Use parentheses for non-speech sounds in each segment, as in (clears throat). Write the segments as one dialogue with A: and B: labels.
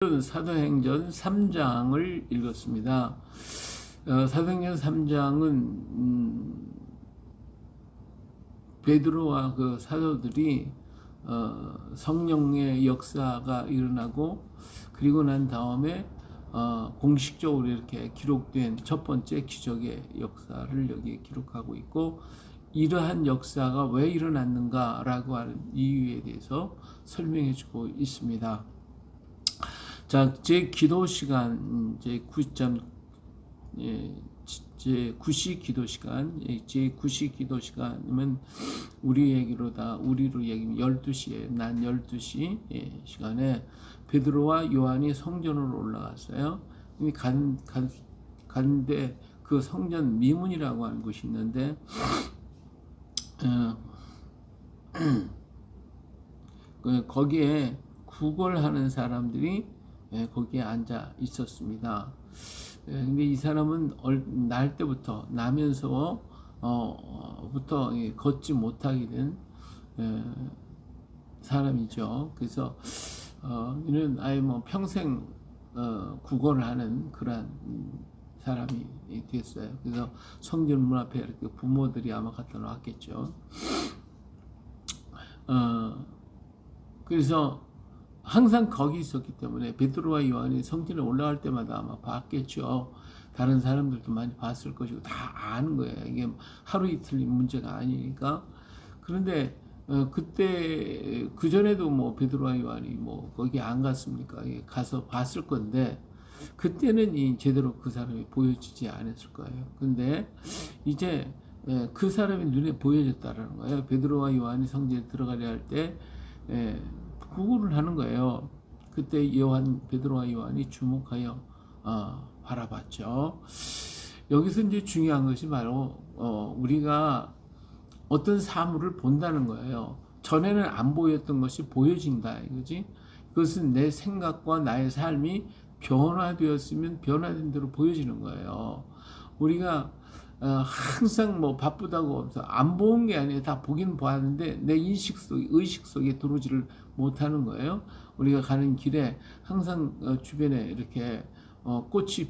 A: 사도행전 3장을 읽었습니다. 어, 사도행전 3장은 음, 베드로와 그 사도들이 어, 성령의 역사가 일어나고 그리고 난 다음에 어, 공식적으로 이렇게 기록된 첫 번째 기적의 역사를 여기에 기록하고 있고 이러한 역사가 왜 일어났는가라고 하는 이유에 대해서 설명해 주고 있습니다. 자, 제 기도 시간, 제 9점, 예, 제 9시 기도 시간, 예, 제 9시 기도 시간이면 우리 얘기로다, 우리로 얘기면 12시에, 난 12시 예, 시간에 베드로와 요한이 성전으로 올라갔어요. 간, 간, 간데 그 성전 미문이라고 하는 곳이 있는데, 어, (clears throat) 그 거기에 구걸하는 사람들이 예, 거기에 앉아 있었습니다. 예, 근데 이 사람은 얼, 날 때부터 나면서 어, 부터 예, 걷지 못하게 된 예, 사람이죠. 그래서 어, 이는 아예 뭐 평생 어, 구걸을 하는 그러한 음, 사람이 됐어요. 그래서 성전 문 앞에 이렇게 부모들이 아마 갖다 놨겠죠. 어, 그래서 항상 거기 있었기 때문에 베드로와 요한이 성전에 올라갈 때마다 아마 봤겠죠. 다른 사람들도 많이 봤을 것이고 다 아는 거예요. 이게 하루 이틀 문제가 아니니까. 그런데 어, 그때 그 전에도 뭐 베드로와 요한이 뭐 거기 안 갔습니까? 예, 가서 봤을 건데 그때는 이 제대로 그 사람이 보여지지 않았을 거예요. 근데 이제 예, 그 사람이 눈에 보여졌다라는 거예요. 베드로와 요한이 성전에 들어가려 할때 예, 구구를 하는 거예요. 그때 요한 베드로와 요한이 주목하여 어, 바라봤죠. 여기서 이제 중요한 것이 바로 어, 우리가 어떤 사물을 본다는 거예요. 전에는 안 보였던 것이 보여진다 이거지. 그것은 내 생각과 나의 삶이 변화되었으면 변화된 대로 보여지는 거예요. 우리가 어, 항상 뭐 바쁘다고 해서 안본게 아니라 다 보긴 보았는데 내 인식 속, 의식 속에 들어오지를 못하는 거예요. 우리가 가는 길에 항상 어, 주변에 이렇게 어, 꽃이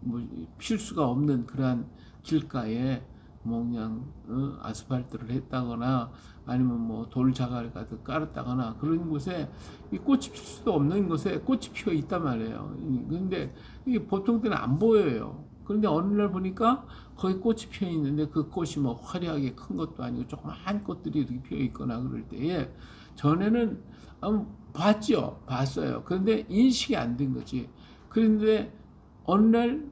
A: 뭐 필 수가 없는 그러한 길가에 뭐 그냥 어, 아스팔트를 했다거나 아니면 뭐 돌 자갈 가득 깔았다거나 그런 곳에 이 꽃이 필 수도 없는 곳에 꽃이 피어 있단 말이에요. 근데 이게 보통 때는 안 보여요. 그런데 어느 날 보니까 거기 꽃이 피어 있는데 그 꽃이 뭐 화려하게 큰 것도 아니고 조그만 꽃들이 이렇게 피어 있거나 그럴 때에 전에는 봤죠. 봤어요. 그런데 인식이 안 된 거지. 그런데 어느 날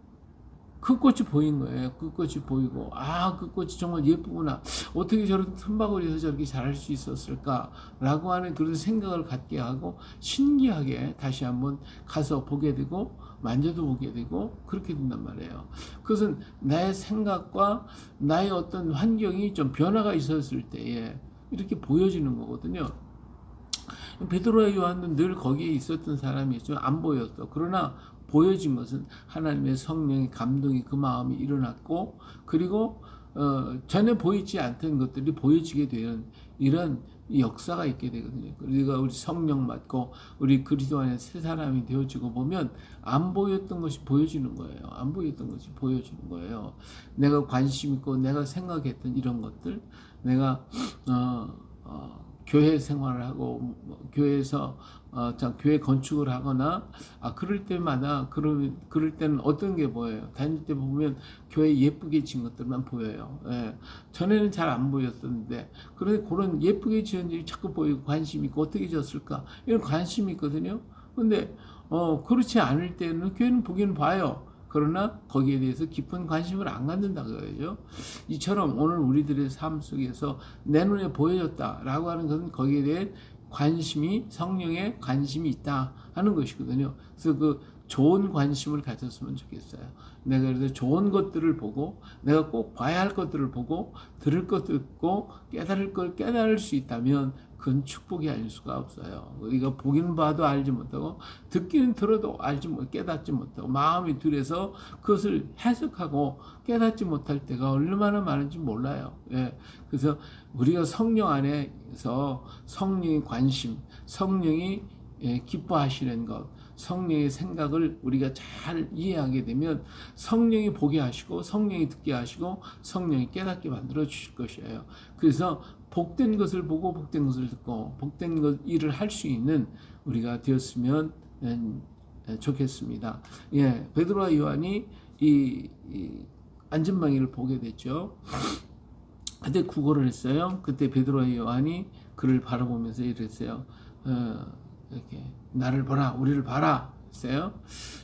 A: 그 꽃이 보인 거예요. 그 꽃이 보이고, 아, 그 꽃이 정말 예쁘구나. 어떻게 저런 틈바구리에서 저렇게 잘할 수 있었을까? 라고 하는 그런 생각을 갖게 하고, 신기하게 다시 한번 가서 보게 되고, 만져도 보게 되고, 그렇게 된단 말이에요. 그것은 나의 생각과 나의 어떤 환경이 좀 변화가 있었을 때에 이렇게 보여지는 거거든요. 베드로와 요한은 늘 거기에 있었던 사람이었죠. 안 보였어. 그러나 보여진 것은 하나님의 성령의 감동이 그 마음이 일어났고 그리고 어, 전에 보이지 않던 것들이 보여지게 되는 이런 역사가 있게 되거든요. 우리가 우리 성령 받고 우리 그리스도 안에 새 사람이 되어지고 보면 안 보였던 것이 보여지는 거예요. 안 보였던 것이 보여지는 거예요. 내가 관심 있고 내가 생각했던 이런 것들, 내가 어, 어, 교회 생활을 하고 뭐, 교회에서 어, 자, 교회 건축을 하거나 아 그럴 때마다 그럴 그럴 때는 어떤 게 보여요. 다닐 때 보면 교회 예쁘게 지은 것들만 보여요. 예. 전에는 잘 안 보였었는데 그런 그런 예쁘게 지은 일이 자꾸 보이고 관심 있고 어떻게 지었을까 이런 관심이 있거든요. 근데 어 그렇지 않을 때는 교회는 보기는 봐요. 그러나 거기에 대해서 깊은 관심을 안 갖는다 그거죠. 이처럼 오늘 우리들의 삶 속에서 내 눈에 보여졌다라고 하는 것은 거기에 대해 관심이 성령의 관심이 있다 하는 것이거든요. 그래서 그 좋은 관심을 가졌으면 좋겠어요. 내가 그래서 좋은 것들을 보고 내가 꼭 봐야 할 것들을 보고 들을 것 듣고 깨달을 걸 깨달을 수 있다면 그건 축복이 아닐 수가 없어요. 우리가 보기는 봐도 알지 못하고 듣기는 들어도 알지 못 깨닫지 못하고 마음이 들여서 그것을 해석하고 깨닫지 못할 때가 얼마나 많은지 몰라요. 예. 그래서 우리가 성령 안에서 성령의 관심, 성령이 예, 기뻐하시는 것, 성령의 생각을 우리가 잘 이해하게 되면 성령이 보게 하시고 성령이 듣게 하시고 성령이 깨닫게 만들어 주실 것이에요. 그래서 복된 것을 보고 복된 것을 듣고 복된 것 일을 할 수 있는 우리가 되었으면 음, 좋겠습니다. 예, 베드로와 요한이 이, 이 안전망이를 보게 됐죠. 그때 구걸을 했어요. 그때 베드로와 요한이 그를 바라보면서 이랬어요. 어, 이렇게 나를 보라, 우리를 봐라 했어요.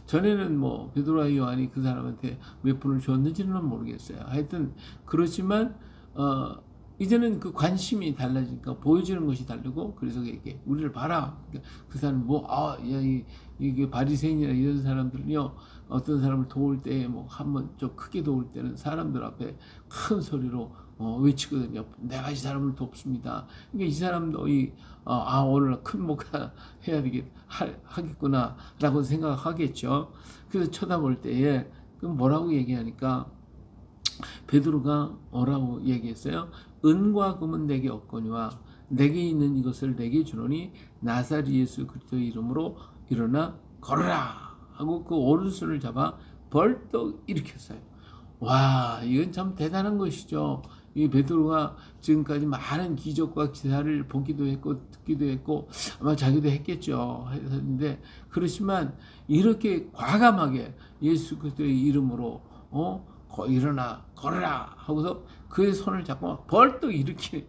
A: 전에는 뭐 베드로와 요한이 그 사람한테 몇 분을 줬는지는 모르겠어요. 하여튼 그렇지만 어, 이제는 그 관심이 달라지니까 보여주는 것이 다르고 그래서 이게 우리를 봐라. 그러니까 그 사람 뭐아 이, 이게 바리새인이나 이런 사람들은요 어떤 사람을 도울 때 뭐 한번 좀 크게 도울 때는 사람들 앞에 큰 소리로 어, 외치거든요. 내가 이 사람을 돕습니다. 그러니까 이 사람도 이, 어, 아, 오늘 큰 목사 (laughs) 해야 되겠, 하, 하겠구나, 라고 생각하겠죠. 그래서 쳐다볼 때에, 그럼 뭐라고 얘기하니까, 베드로가 뭐라고 얘기했어요? 은과 금은 내게 없거니와 내게 있는 이것을 내게 주노니 나사리 예수 그리스도의 이름으로 일어나 걸어라 하고 그 오른손을 잡아 벌떡 일으켰어요. 와, 이건 참 대단한 것이죠. 이 베드로가 지금까지 많은 기적과 기사를 보기도 했고 듣기도 했고 아마 자기도 했겠죠. 했는데 그렇지만 이렇게 과감하게 예수 그리스도의 이름으로 어 일어나 걸어라 하고서 그의 손을 잡고 막 벌떡 일으키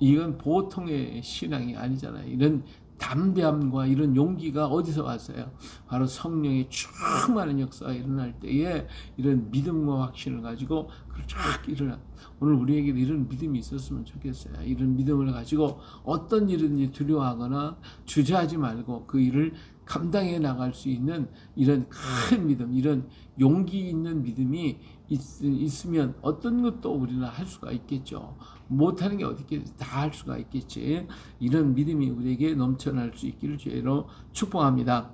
A: 이건 보통의 신앙이 아니잖아요. 이런 담대함과 이런 용기가 어디서 왔어요? 바로 성령의 충만한 역사가 일어날 때에 이런 믿음과 확신을 가지고 쫙 일어나. 오늘 우리에게 이런 믿음이 있었으면 좋겠어요. 이런 믿음을 가지고 어떤 일든지 두려워하거나 주저하지 말고 그 일을 감당해 나갈 수 있는 이런 큰 믿음, 이런 용기 있는 믿음이 있, 으면 어떤 것도 우리는 할 수가 있겠죠. 못하는 게 어디 있겠지. 다할 수가 있겠지. 이런 믿음이 우리에게 넘쳐날 수 있기를 주로 축복합니다.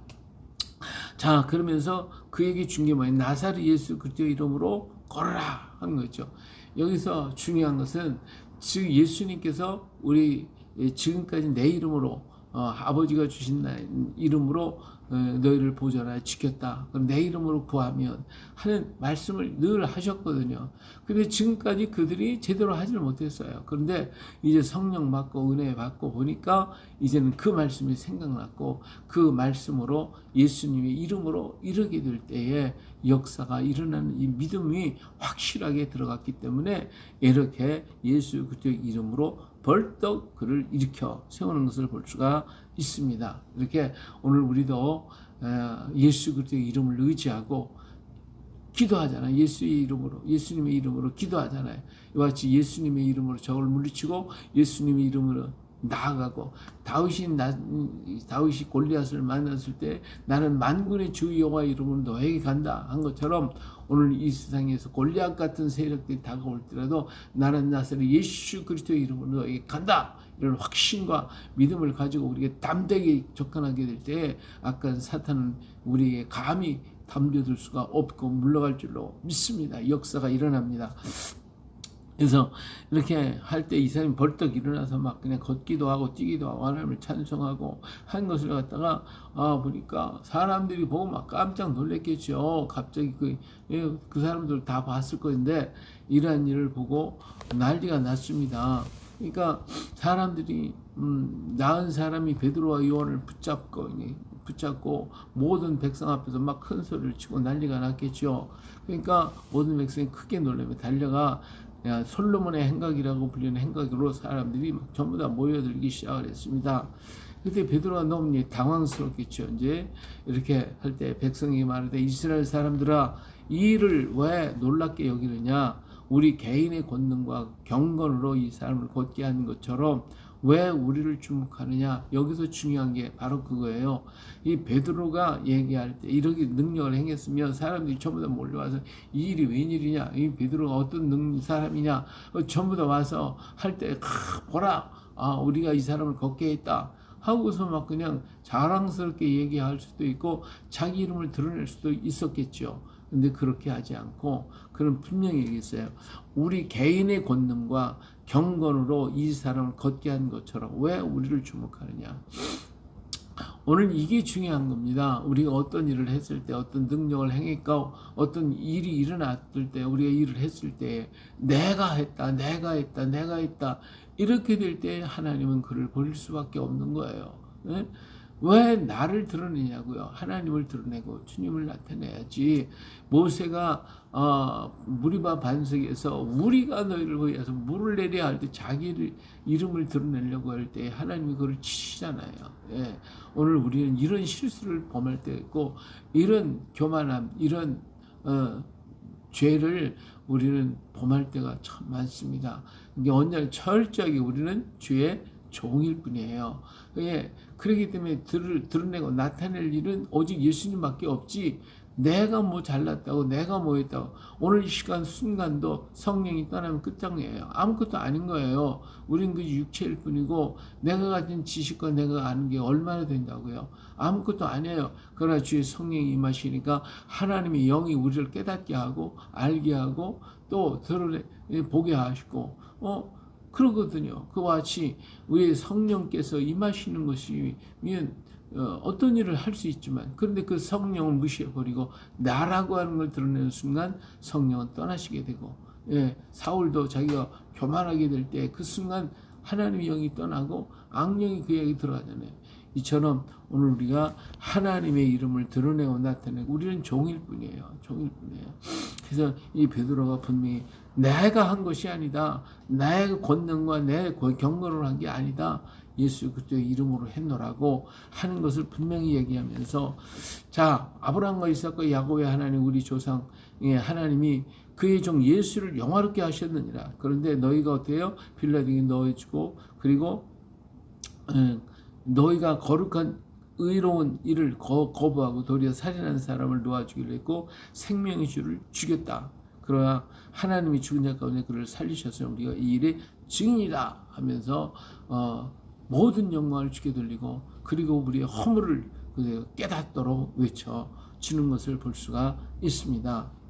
A: 자, 그러면서 그에게 준 게 뭐예요? 나사르 예수 그리스도 이름으로 걸어라 하는 거죠. 여기서 중요한 것은 즉 예수님께서 우리 지금까지 내 이름으로 어, 아버지가 주신 이름으로 어, 너희를 보존하여 지켰다. 그럼 내 이름으로 구하면 하는 말씀을 늘 하셨거든요. 근데 지금까지 그들이 제대로 하지를 못했어요. 그런데 이제 성령 받고 은혜 받고 보니까 이제는 그 말씀이 생각났고 그 말씀으로 예수님의 이름으로 이르게 될 때에 역사가 일어나는 이 믿음이 확실하게 들어갔기 때문에 이렇게 예수 그리스도의 이름으로 벌떡 그를 일으켜 세우는 것을 볼 수가 있습니다. 이렇게 오늘 우리도 어, 예수 그리스도의 이름을 의지하고 기도하잖아요. 예수의 이름으로, 예수님의 이름으로 기도하잖아요. 이와 같이 예수님의 이름으로 적을 물리치고 예수님의 이름으로 나아가고 다윗이 나, 다윗이 골리앗을 만났을 때 나는 만군의 주 여호와 이름으로 너에게 간다 한 것처럼 오늘 이 세상에서 골리앗 같은 세력들이 다가올 때라도 나는 나사렛 예수 그리스도의 이름으로 너에게 간다 이런 확신과 믿음을 가지고 우리가 담대하게 접근하게 될 때 아까 사탄은 우리에게 감히 담겨들 수가 없고 물러갈 줄로 믿습니다. 역사가 일어납니다. 그래서 이렇게 할 때 이 사람이 벌떡 일어나서 막 그냥 걷기도 하고 뛰기도 하고 하나님을 찬송하고 한 것을 갖다가 아 보니까 사람들이 보고 막 깜짝 놀랐겠죠. 갑자기 그, 예, 그 사람들 다 봤을 거인데 이러한 일을 보고 난리가 났습니다. 그러니까 사람들이 음, 나은 사람이 베드로와 요한을 붙잡고 붙잡고 모든 백성 앞에서 막 큰 소리를 치고 난리가 났겠죠. 그러니까 모든 백성이 크게 놀라며 달려가 솔로몬의 행각이라고 불리는 행각으로 사람들이 전부 다 모여들기 시작을 했습니다. 그때 베드로가 너무 당황스럽겠죠. 이제 이렇게 할 때 백성이 말하되 이스라엘 사람들아 이 일을 왜 놀랍게 여기느냐? 우리 개인의 권능과 경건으로 이 사람을 걷게 하는 것처럼 왜 우리를 주목하느냐? 여기서 중요한 게 바로 그거예요. 이 베드로가 얘기할 때 이렇게 능력을 행했으면 사람들이 전부 다 몰려와서 이 일이 웬일이냐? 이 베드로가 어떤 능 사람이냐? 어, 전부 다 와서 할 때 보라, 아 우리가 이 사람을 걷게 했다. 하고서 막 그냥 자랑스럽게 얘기할 수도 있고 자기 이름을 드러낼 수도 있었겠죠. 근데 그렇게 하지 않고 그는 분명히 얘기했어요. 우리 개인의 권능과 경건으로 이 사람을 걷게 한 것처럼 왜 우리를 주목하느냐? 오늘 이게 중요한 겁니다. 우리가 어떤 일을 했을 때, 어떤 능력을 행했고, 어떤 일이 일어났을 때, 우리가 일을 했을 때, 내가 했다, 내가 했다, 내가 했다. 이렇게 될 때 하나님은 그를 버릴 수밖에 없는 거예요. 예? 왜 나를 드러내냐고요? 하나님을 드러내고 주님을 나타내야지. 모세가 어, 무리바 반석에서 우리가 너희를 위해서 물을 내려 할 때 자기를 이름을 드러내려고 할 때 하나님이 그를 치시잖아요. 예. 오늘 우리는 이런 실수를 범할 때 있고 이런 교만함, 이런 어, 죄를 우리는 범할 때가 참 많습니다. 이게 언제 철저하게 우리는 죄의 종일 뿐이에요. 예, 그렇기 때문에 들, 드러내고 나타낼 일은 오직 예수님밖에 없지. 내가 뭐 잘났다고, 내가 뭐 했다고. 오늘 이 시간 순간도 성령이 떠나면 끝장이에요. 아무것도 아닌 거예요. 우린 그 육체일 뿐이고, 내가 가진 지식과 내가 아는 게 얼마나 된다고요. 아무것도 아니에요. 그러나 주의 성령이 임하시니까 하나님의 영이 우리를 깨닫게 하고, 알게 하고, 또 드러내, 보게 하시고, 어, 그러거든요. 그와 같이 우리 성령께서 임하시는 것이면 어, 어떤 일을 할 수 있지만 그런데 그 성령을 무시해 버리고 나라고 하는 걸 드러내는 순간 성령은 떠나시게 되고 예, 사울도 자기가 교만하게 될 때 그 순간 하나님의 영이 떠나고 악령이 그에게 들어가잖아요. 이처럼 오늘 우리가 하나님의 이름을 드러내고 나타내고 우리는 종일 뿐이에요. 종일 뿐이에요. 그래서 이 베드로가 분명히 내가 한 것이 아니다. 나의 권능과 내 경건으로 한 게 아니다. 예수 그리스도의 이름으로 했노라고 하는 것을 분명히 얘기하면서 자 아브라함과 이삭과 야곱의 하나님 우리 조상 예, 하나님이 그의 종 예수를 영화롭게 하셨느니라. 그런데 너희가 어때요? 빌라등에 넣어주고 그리고 음, 너희가 거룩한 의로운 일을 거, 거부하고 도리어 살인하는 사람을 놓아주기로 했고 생명의 주를 죽였다. 그러나 하나님이 죽은 자 가운데 그를 살리셔서 우리가 이 일의 증인이다 하면서 어, 모든 영광을 주게 돌리고 그리고 우리의 허물을 깨닫도록 외쳐 주는 것을 볼 수가 있습니다.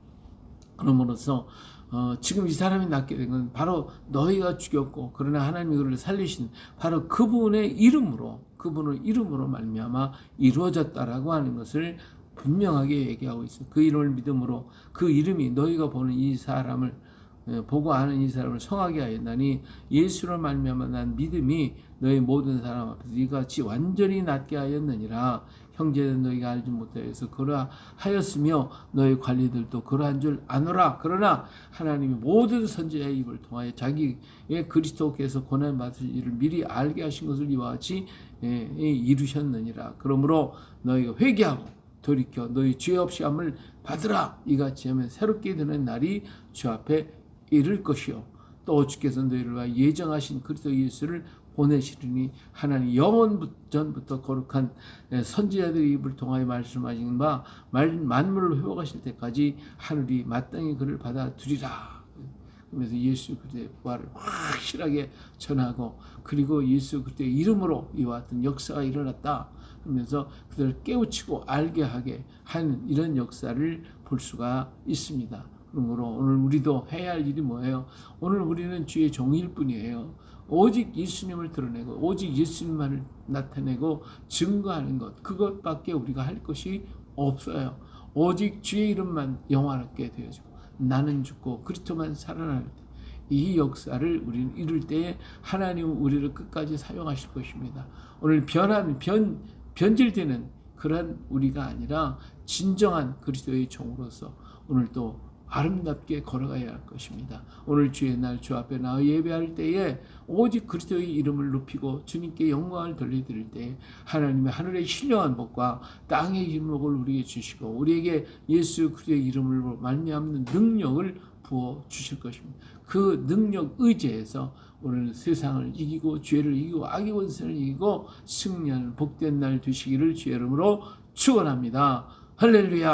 A: 그러므로서 어, 지금 이 사람이 낫게 된 건 바로 너희가 죽였고 그러나 하나님이 그를 살리신 바로 그분의 이름으로 그분의 이름으로 말미암아 이루어졌다라고 하는 것을 분명하게 얘기하고 있어요. 그 이름을 믿음으로 그 이름이 너희가 보는 이 사람을 예, 보고 아는 이 사람을 성하게 하였나니 예수로 말미암아 난 믿음이 너희 모든 사람 앞에서 이같이 완전히 낫게 하였느니라 형제는 너희가 알지 못하여서 그러하였으며 너희 관리들도 그러한 줄 아노라. 그러나 하나님이 모든 선지자의 입을 통하여 자기의 그리스도께서 고난 받으실 일을 미리 알게 하신 것을 이와 같이 예, 이루셨느니라. 그러므로 너희가 회개하고 돌이켜 너희 죄 없이 함을 받으라. 이같이 하면 새롭게 되는 날이 주 앞에 이를 것이요. 또 주께서 너희를 위하여 예정하신 그리스도 예수를 보내시리니 하나님 영원 전부터 거룩한 선지자들의 입을 통하여 말씀하신 바 만물을 회복하실 때까지 하늘이 마땅히 그를 받아들이라. 그러면서 예수 그리스도의 부활을 확실하게 전하고 그리고 예수 그리스도의 이름으로 이와 같은 역사가 일어났다. 그러면서 그들을 깨우치고 알게 하게 한 이런 역사를 볼 수가 있습니다. 그러므로 오늘 우리도 해야 할 일이 뭐예요? 오늘 우리는 주의 종일 뿐이에요. 오직 예수님을 드러내고 오직 예수님만을 나타내고 증거하는 것 그것밖에 우리가 할 것이 없어요. 오직 주의 이름만 영화롭게 되어지고 나는 죽고 그리스도만 살아날 때 이 역사를 우리는 이룰 때에 하나님은 우리를 끝까지 사용하실 것입니다. 오늘 변한 변 변질되는 그런 우리가 아니라 진정한 그리스도의 종으로서 오늘 또 아름답게 걸어가야 할 것입니다. 오늘 주의 날 주 앞에 나와 예배할 때에 오직 그리스도의 이름을 높이고 주님께 영광을 돌려드릴 때 하나님의 하늘의 신령한 복과 땅의 기목을 우리에게 주시고 우리에게 예수 그리스도의 이름으로 말미암는 능력을 부어 주실 것입니다. 그 능력 의지에서 오늘 세상을 이기고 죄를 이기고 악의 원수를 이기고 승리하는 복된 날 되시기를 주의 이름으로 축원합니다. 할렐루야.